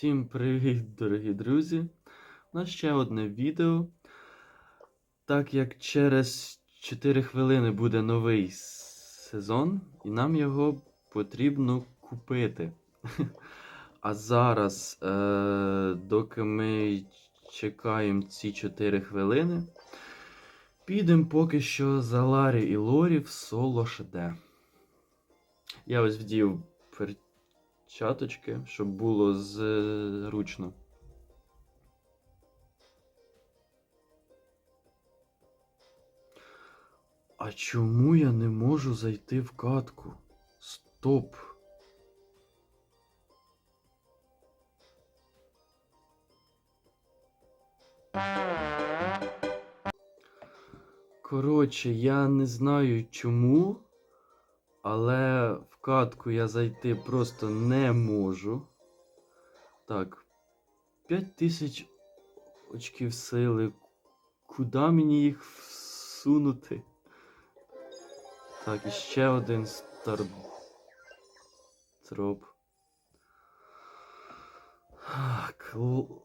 Всім привіт, дорогі друзі! У нас ще одне відео. Так як через 4 хвилини буде новий сезон, і нам його потрібно купити. А зараз, е, доки ми чекаємо ці 4 хвилини, підемо поки що за Ларі і Лорі в соло шедер. Я ось вдів перчаточки, щоб було зручно. А чому я не можу зайти в катку? Стоп. Коротше, я не знаю чому, але катку я зайти просто не можу. Так. 5000 очків сили. Куди мені їх всунути? Так, і ще один стартроп. Так,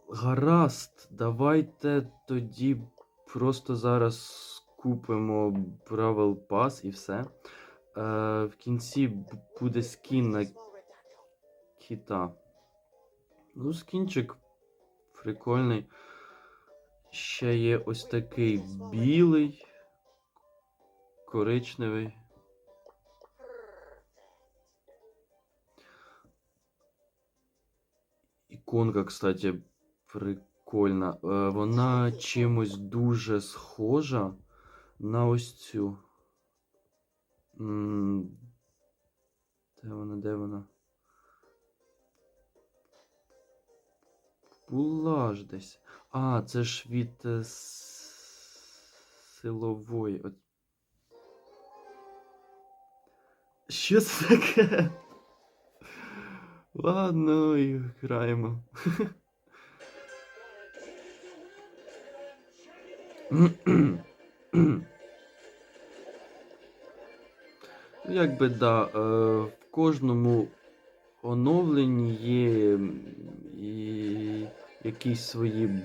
гаразд, давайте тоді просто зараз купимо Бравл Пас і все. Е, в кінці буде скін на кіта. Ну, скінчик прикольний. Ще є ось такий білий, коричневий. Іконка, кстати, прикольна. Е, Вона чимось дуже схожа на ось цю. Де вона, де вона? Була ж десь. А, це ж від е, силової. От. Що це таке? Ладно, і граємо. Якби да, е, в кожному оновленні є і якісь свої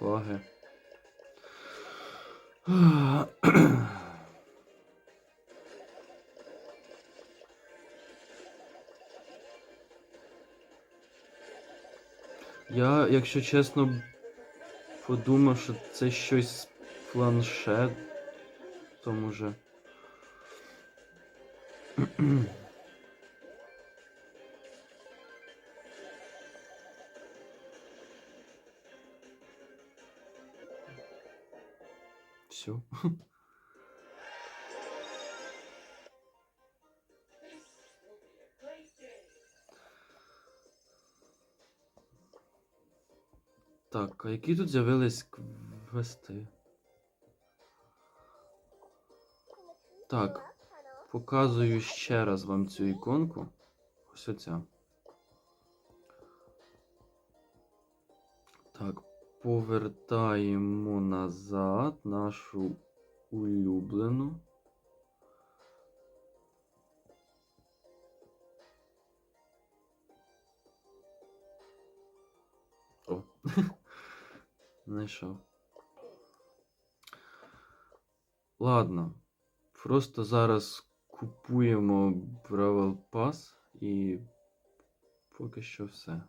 баги. Я, якщо чесно, подумав, що це щось з планшетом уже. Все. Так, а які тут з'явились квести? Так, показую ще раз вам цю іконку. Ось оця. Так, повертаємо назад нашу улюблену. О, знайшов. Ладно. Просто зараз купуємо Бравл Pass і поки що все.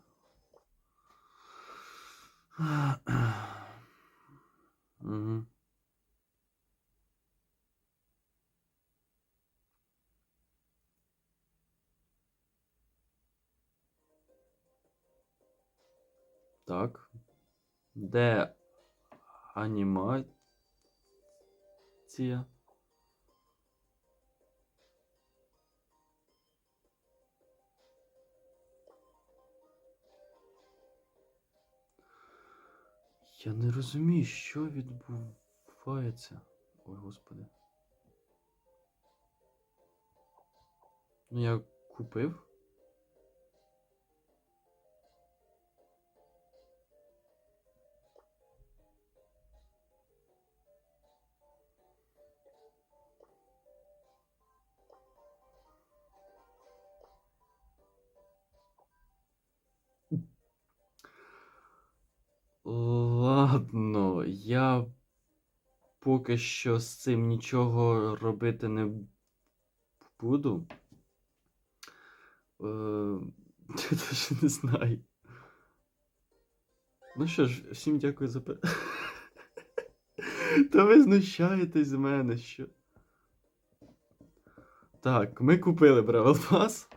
Угу. Так. Де анімація? Я не розумію, що відбувається. Ой, господи. Ну, я купив. Ладно, я поки що з цим нічого робити не буду. Е, я навіть не знаю. Ну що ж, всім дякую за пер... Та ви знущаєтесь з мене, що. Так, ми купили Бравл Пас.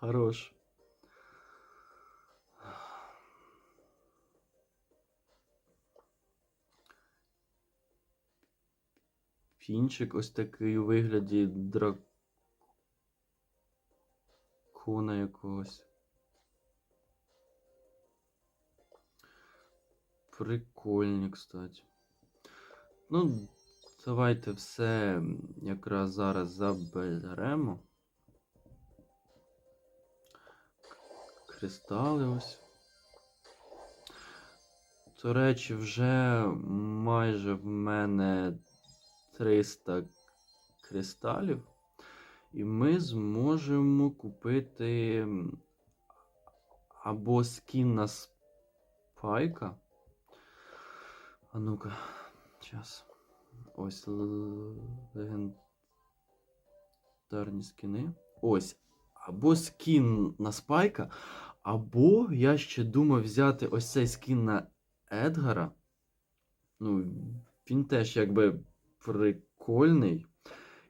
Хорош. Фінчик ось такий у вигляді дракона якогось. Прикольні, кстати. Ну, давайте все якраз зараз заберемо. Кристали ось. До речі, вже майже в мене 300 кристалів. І ми зможемо купити або скін на спайка. А ну-ка, час. Ось легендарні скіни. Ось. Або скін на спайка, або я ще думав взяти ось цей скін на Едгара. Ну, він теж якби прикольний.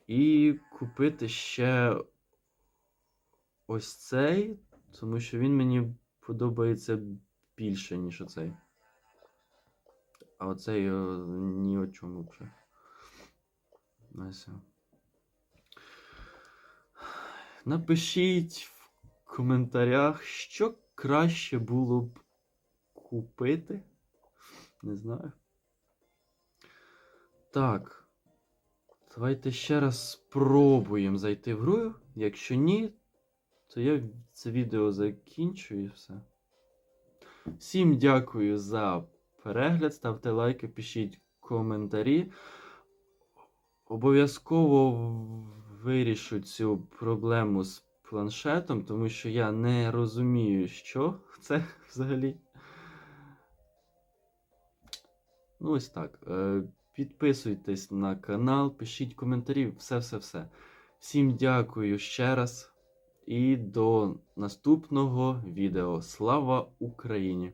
І купити ще ось цей, тому що він мені подобається більше, ніж оцей. А оцей е, ні о чому вже. Напишіть в коментарях, що краще було б купити. Не знаю. Так. Давайте ще раз спробуємо зайти в гру. Якщо ні, то я це відео закінчую і все. Всім дякую за перегляд. Ставте лайки, пишіть коментарі. Обов'язково вирішу цю проблему з планшетом, тому що я не розумію, що це взагалі. Ну, ось так. Підписуйтесь на канал, пишіть коментарі, все-все-все. Всім дякую ще раз і до наступного відео. Слава Україні!